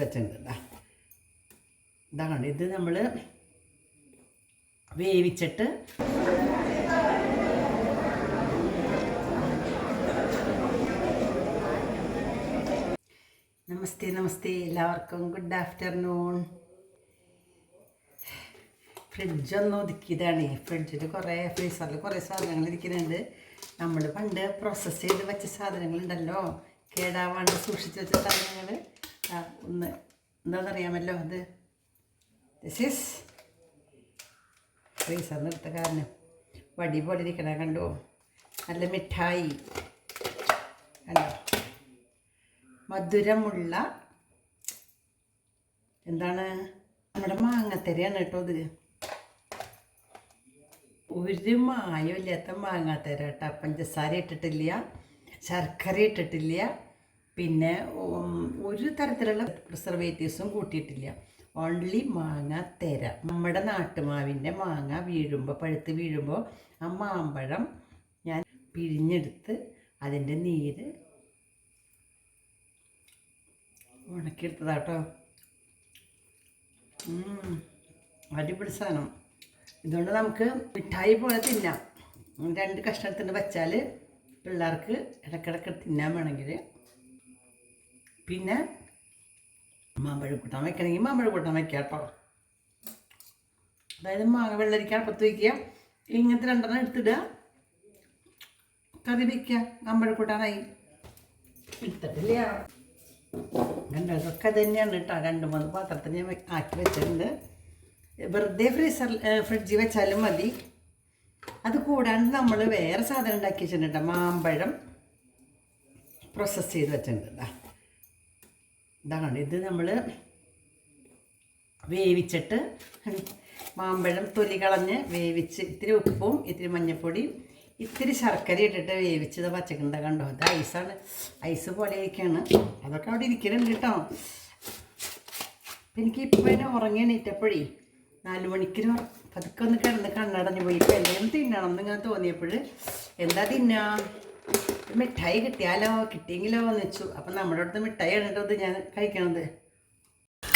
വെച്ചിട്ടുണ്ട് ഇതാ ഇതാണ് ഇത് നമ്മൾ വേവിച്ചിട്ട് നമസ്തേ നമസ്തേ. എല്ലാവർക്കും ഗുഡ് ആഫ്റ്റർനൂൺ ഫ്രിഡ്ജൊന്ന് ഒതുക്കിയതാണ്. ഫ്രിഡ്ജിൽ കുറേ ഫ്രീസറിൽ കുറേ സാധനങ്ങൾ ഇരിക്കുന്നുണ്ട്. നമ്മൾ പണ്ട് പ്രോസസ്സ് ചെയ്ത് വെച്ച സാധനങ്ങളുണ്ടല്ലോ. കേടാവാണ്ട് സൂക്ഷിച്ച് വെച്ച സാധനങ്ങൾ ഒന്ന് എന്താണെന്നറിയാമല്ലോ അത്. ദിസ് ഈസ് ഫ്രീസറിന് എടുത്ത കാരണം വടി പോലെ ഇരിക്കണ കണ്ടോ? നല്ല മിഠായി. കണ്ടോ? മധുരമുള്ള എന്താണ്? നമ്മുടെ മാങ്ങത്തരയാണ് കേട്ടോ ഇത്. ഒരു മായമില്ലാത്ത മാങ്ങാത്തര കേട്ടോ. പഞ്ചസാര ഇട്ടിട്ടില്ല ശർക്കര ഇട്ടിട്ടില്ല. പിന്നെ ഒരു തരത്തിലുള്ള പ്രിസർവേറ്റീവ്സും കൂട്ടിയിട്ടില്ല. ഓൺലി മാങ്ങ തെര. നമ്മുടെ നാട്ടുമാവിന്റെ മാങ്ങ വീഴുമ്പോൾ പഴുത്ത് വീഴുമ്പോൾ ആ മാമ്പഴം ഞാൻ പിഴിഞ്ഞെടുത്ത് അതിന്റെ നീര് ഉണക്കിയെടുത്തതാട്ടോ. അടിപൊളി സാധനം. ഇതുകൊണ്ട് നമുക്ക് മിഠായി പോലെ തിന്നാം. രണ്ട് കഷ്ണത്തിന് വെച്ചാൽ പിള്ളേർക്ക് ഇടക്കിടക്ക് തിന്നാൻ വേണമെങ്കിൽ പിന്നെ മാമ്പഴ കൂട്ടാൻ വെക്കണമെങ്കിൽ മാമ്പഴ കൂട്ടാൻ വെക്കാം കേട്ടോ അതായത് മാങ്ങ വെള്ളരിക്ക അടുപ്പത്ത് വയ്ക്കുക ഇങ്ങനത്തെ രണ്ടെണ്ണം എടുത്തിടുക. കറി വയ്ക്കുക മാമ്പഴ കൂട്ടാനായി. എടുത്തിട്ടില്ല. രണ്ടൊക്കെ തന്നെയാണ് കേട്ടോ രണ്ട് മൂന്ന് പാത്രത്തിൽ ഞാൻ ആക്കി വെച്ചിട്ടുണ്ട്. വെറുതെ ഫ്രീസർ ഫ്രിഡ്ജിൽ വെച്ചാലും മതി. അത് കൂടാണ്ട് നമ്മൾ വേറെ സാധനം ഉണ്ടാക്കി വെച്ചിട്ടുണ്ട് കേട്ടോ മാമ്പഴം പ്രോസസ്സ് ചെയ്ത് വെച്ചിട്ടുണ്ട് ഇതാ ഇതാണ്. ഇത് നമ്മൾ വേവിച്ചിട്ട് മാമ്പഴം തൊലി കളഞ്ഞ് വേവിച്ച് ഇത്തിരി ഉപ്പും ഇത്തിരി മഞ്ഞൾപ്പൊടിയും ഇത്തിരി ശർക്കര ഇട്ടിട്ട് വേവിച്ചത് പച്ചക്കണ്ട കണ്ടോ? ഇത് ഐസാണ്. ഐസ് പോലെയൊക്കെയാണ് അതൊക്കെ അവിടെ ഇരിക്കുന്നുണ്ട് കേട്ടോ. എനിക്ക് ഇപ്പം തന്നെ ഉറങ്ങി എണീറ്റപ്പോഴേ നാല് മണിക്കിന് പതുക്കെ ഒന്ന് കിടന്ന് കണ്ണടഞ്ഞു പോയി. ഇപ്പം എല്ലാം തിന്നണം എന്നിങ്ങനെ തോന്നിയപ്പോൾ എന്താ തിന്നാ? മിഠായി കിട്ടിയാലോ? കിട്ടിയെങ്കിലോ എന്ന് വെച്ചു. അപ്പം നമ്മുടെ അടുത്ത് മിഠായി ഇത് ഞാൻ കഴിക്കണത്.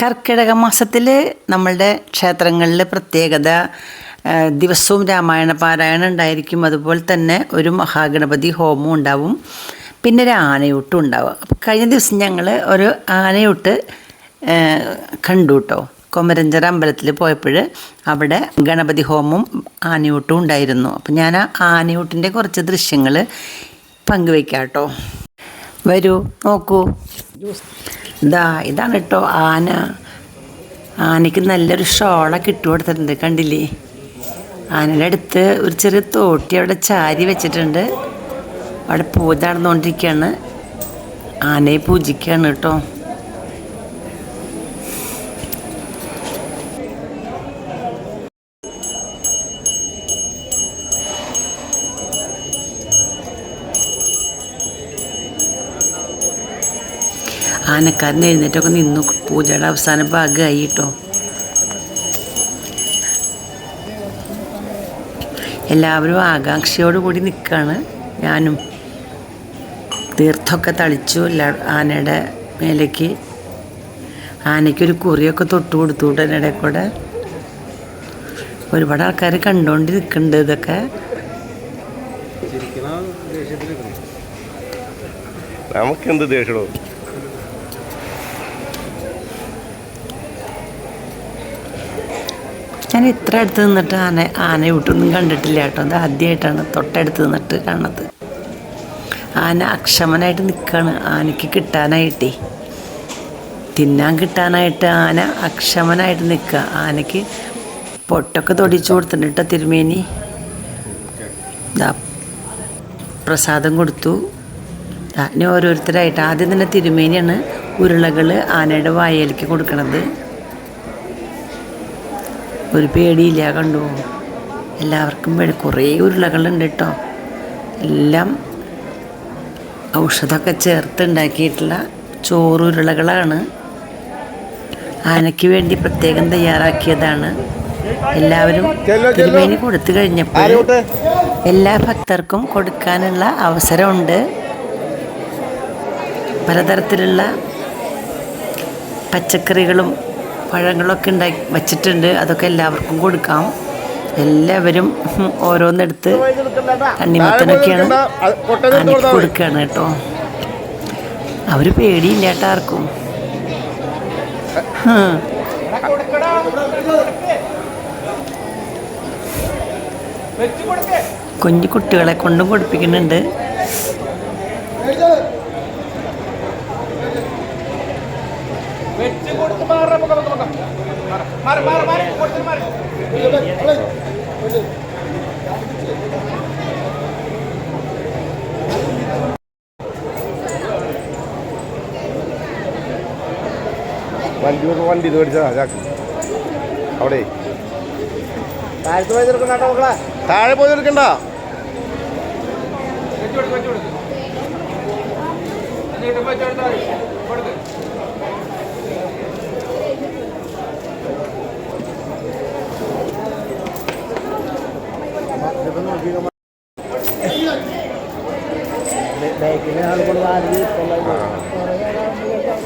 കർക്കിടക മാസത്തിൽ നമ്മളുടെ ക്ഷേത്രങ്ങളിൽ പ്രത്യേകത ദിവസവും രാമായണ പാരായണം ഉണ്ടായിരിക്കും. അതുപോലെ തന്നെ ഒരു മഹാഗണപതി ഹോമം ഉണ്ടാവും. പിന്നെ ഒരു ആനയൂട്ടും ഉണ്ടാവും. അപ്പോൾ കഴിഞ്ഞ ദിവസം ഞങ്ങൾ ഒരു ആനയൂട്ട് കണ്ടു കേട്ടോ. കൊമരഞ്ചറ അമ്പലത്തിൽ പോയപ്പോൾ അവിടെ ഗണപതി ഹോമും ആനയൂട്ടും ഉണ്ടായിരുന്നു. അപ്പോൾ ഞാൻ ആ ആനയൂട്ടിന്റെ കുറച്ച് ദൃശ്യങ്ങൾ പങ്കുവയ്ക്കാം കേട്ടോ വരൂ നോക്കൂ. ഇതാ ഇതാണ് കേട്ടോ ആന. ആനയ്ക്ക് നല്ലൊരു ഷോളൊക്കെ ഇട്ട് കൊടുത്തിട്ടുണ്ട് കണ്ടില്ലേ? ആനയുടെ അടുത്ത് ഒരു ചെറിയ തോട്ടി അവിടെ ചാരി വെച്ചിട്ടുണ്ട്. അവിടെ പൂജ നടന്നുകൊണ്ടിരിക്കുകയാണ്. ആനയെ പൂജിക്കുകയാണ് കേട്ടോ ആനക്കാരൻ എഴുന്നേറ്റൊക്കെ നിന്നു. പൂജയുടെ അവസാന ഭാഗമായി കേട്ടോ. എല്ലാവരും ആകാംക്ഷയോടുകൂടി നിൽക്കുകയാണ് ഞാനും. തീർത്ഥമൊക്കെ തളിച്ചു എല്ലാ ആനയുടെ മേലേക്ക്. ആനയ്ക്കൊരു കുറിയൊക്കെ തൊട്ട് കൊടുത്തു ഇടയുടെ കൂടെ ഒരുപാട് ആൾക്കാർ കണ്ടുകൊണ്ട് നിൽക്കുന്നുണ്ട് ഇതൊക്കെ നമുക്കെന്ത് ദേഷ്യടോ ഞാൻ ഇത്ര അടുത്ത് നിന്നിട്ട് ആന ആന വിട്ടൊന്നും കണ്ടിട്ടില്ല കേട്ടോ. അത് ആദ്യമായിട്ടാണ് തൊട്ടടുത്ത് നിന്നിട്ട് കാണുന്നത്. ആന അക്ഷമനായിട്ട് നിൽക്കുകയാണ് ആനയ്ക്ക് കിട്ടാനായിട്ടേ. തിന്നാൻ കിട്ടാനായിട്ട് ആന അക്ഷമനായിട്ട് നിൽക്കുക ആനയ്ക്ക് പൊട്ടൊക്കെ തൊടിച്ചു കൊടുത്തിട്ടുണ്ട് തിരുമേനി. പ്രസാദം കൊടുത്തു. ഇനി ഓരോരുത്തരായിട്ട്. ആദ്യം തന്നെ തിരുമേനിയാണ് ഉരുളകൾ ആനയുടെ വായയിലേക്ക് കൊടുക്കണത്. ഒരു പേടിയില്ല കണ്ടു? എല്ലാവർക്കും പേടി. കുറേ ഉരുളകളുണ്ട് കേട്ടോ എല്ലാം ഔഷധമൊക്കെ ചേർത്ത് ഉണ്ടാക്കിയിട്ടുള്ള ചോറുരുളകളാണ് ആനയ്ക്ക് വേണ്ടി പ്രത്യേകം തയ്യാറാക്കിയതാണ്. എല്ലാവരും തിരുമേനി കൊടുത്തു കഴിഞ്ഞപ്പോൾ എല്ലാ ഭക്തർക്കും കൊടുക്കാനുള്ള അവസരമുണ്ട്. പലതരത്തിലുള്ള പച്ചക്കറികളും പഴങ്ങളൊക്കെ ഉണ്ടാക്കി വച്ചിട്ടുണ്ട്. അതൊക്കെ എല്ലാവർക്കും കൊടുക്കാം. എല്ലാവരും ഓരോന്നെടുത്ത് തണ്ണിമത്തനൊക്കെയാണ് അനക്ക് കൊടുക്കുകയാണ് കേട്ടോ. അവർ പേടിയില്ല കേട്ടോ ആർക്കും. കുഞ്ഞു കുട്ടികളെ കൊണ്ടും കൊടുപ്പിക്കുന്നുണ്ട്. വെച്ച് കൊടുത്ത് മാറാ പൊക്ക പൊക്ക പൊക്ക മാറി മാറി മാറി. കൊടുത്ത് മാറി. വണ്ടി വണ്ടി ഇത് മേടിച്ചതാ ചാക്ക് അവിടെ. താഴത്ത് പോയി തീർക്കണ്ട മക്കളെ. താഴെ പോയി എടുക്കണ്ട വെച്ച് കൊടുക്ക് വെച്ച് കൊടുക്ക് എന്നിട്ട് വെച്ച് കൊടുത്താൽ മതി കൊടുക്ക്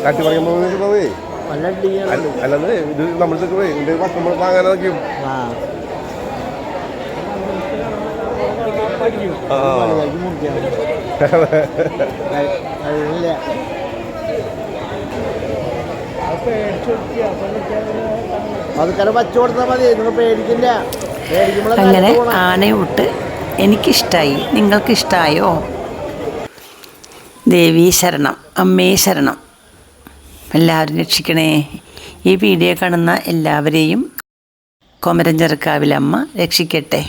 തട്ടി പറയുമ്പോൾ അല്ലാതെ ഇത് നമ്മൾ ഇത് നമ്മൾ വാങ്ങാനൊക്കെ ആ. അത് വച്ചു കൊടുത്താൽ മതി നിങ്ങൾ പേടിക്കില്ല അങ്ങനെ ആനയൂട്ട് എനിക്കിഷ്ടമായി നിങ്ങൾക്കിഷ്ടമായോ ദേവി ശരണം അമ്മേ ശരണം. എല്ലാവരും രക്ഷിക്കണേ. ഈ വീഡിയോ കാണുന്ന എല്ലാവരെയും കൊമരഞ്ചെറുക്കാവിലമ്മ രക്ഷിക്കട്ടെ.